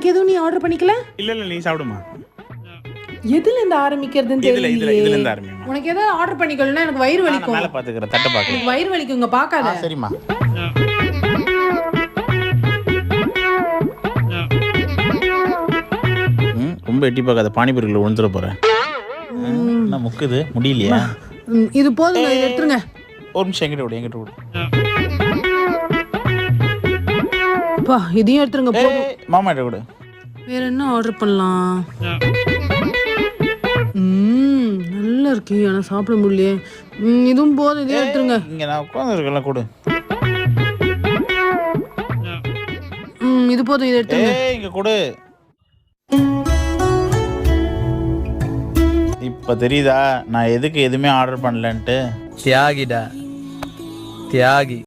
எதுவும் நீ ஆர்டர் பண்ணிக்கல? இல்ல இல்ல நீ சாப்பிடுமா? எதுல இருந்து ஆரம்பிக்கிறதுன்னு இதுல இதுல இதுல இருந்து ஆரம்பிமா? உனக்கு ஏதாவது ஆர்டர் பண்ணிக்கலன்னா எனக்கு வயிறு நான் வலிக்கும். மேல பாத்துக்கிறேன் தட்டை பாக்குறேன். எனக்கு வயிறு வலிக்கும் இங்க பார்க்காத சரிம்மா. ம், ரொம்ப எட்டி பார்க்காத பானிபூரிக்குள்ள விழுந்துட போறேன். என்ன முக்குது? முடியலையா? ம், இது போதுங்க இதை எடுத்துருங்க. ஒரு நிமிஷம் எங்கிட்ட விடு எங்கிட்ட விடு. அப்பா இதையும் எடுத்துருங்க போதும். மாமா விடு வேற என்ன ஆர்டர் பண்ணலாம்? ம் நல்லா இருக்கு ஆனா சாப்பிட முடியலையே. ம், இதுவும் போதும் இதையும் எடுத்துருங்க. இங்க நான் உட்கார்ந்து இருக்கல கொடு. ம் இது போதும் இதை எடுத்துருங்க. ஏய் இங்க கொடு. இப்ப தெரியுதா நான் எதுக்கு எதுவுமே ஆர்டர் பண்ணலன்ட்டு? தியாகிடா. தியாகி.